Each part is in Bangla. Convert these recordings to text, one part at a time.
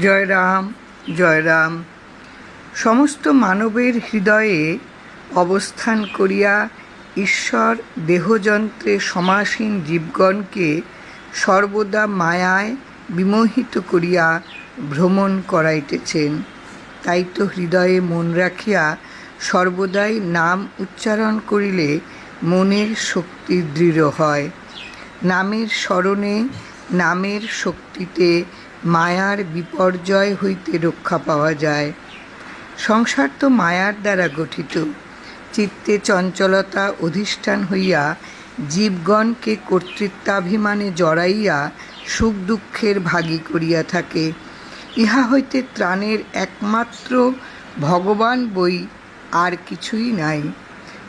জয় রাম জয় রাম। সমস্ত মানবের হৃদয়ে অবস্থান করিয়া ঈশ্বর দেহযন্ত্রে সমাসীন জীবগণকে সর্বদা মায়ায় বিমোহিত করিয়া ভ্রমণ করাইতেছেন। তাই তো হৃদয়ে মন রাখিয়া সর্বদাই নাম উচ্চারণ করিলে মনের শক্তি দৃঢ় হয়। নামের স্মরণে নামের শক্তিতে মায়ার বিপর্যয় হইতে রক্ষা পাওয়া যায়। সংসার তো মায়ার দ্বারা গঠিত। চিত্তে চঞ্চলতা অধিষ্ঠান হইয়া জীবগণকে কর্তৃত্বাভিমানে জড়াইয়া সুখ দুঃখের ভাগী করিয়া থাকে। ইহা হইতে ত্রাণের একমাত্র ভগবান বই আর কিছুই নাই।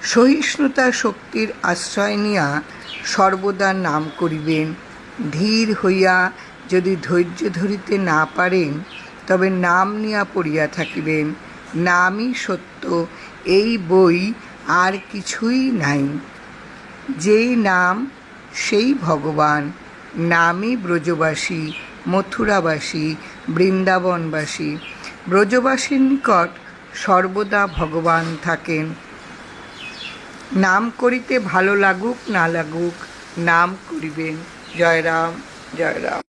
সহিষ্ণুতা শক্তির আশ্রয় নিয়া সর্বদা নাম করিবেন। ধীর হইয়া যদি ধৈর্য ধরিতে না পারেন, তবে নাম নিয়া পড়িয়া থাকিবেন। নামই সত্য, এই বই আর কিছুই নাই। যেই নাম, সেই ভগবান। নামই ব্রজবাসী, মথুরাবাসী, বৃন্দাবনবাসী। ব্রজবাসীর নিকট সর্বদা ভগবান থাকেন। নাম করিতে ভালো লাগুক, না লাগুক, নাম করিবেন। জয় রাম জয় রাম।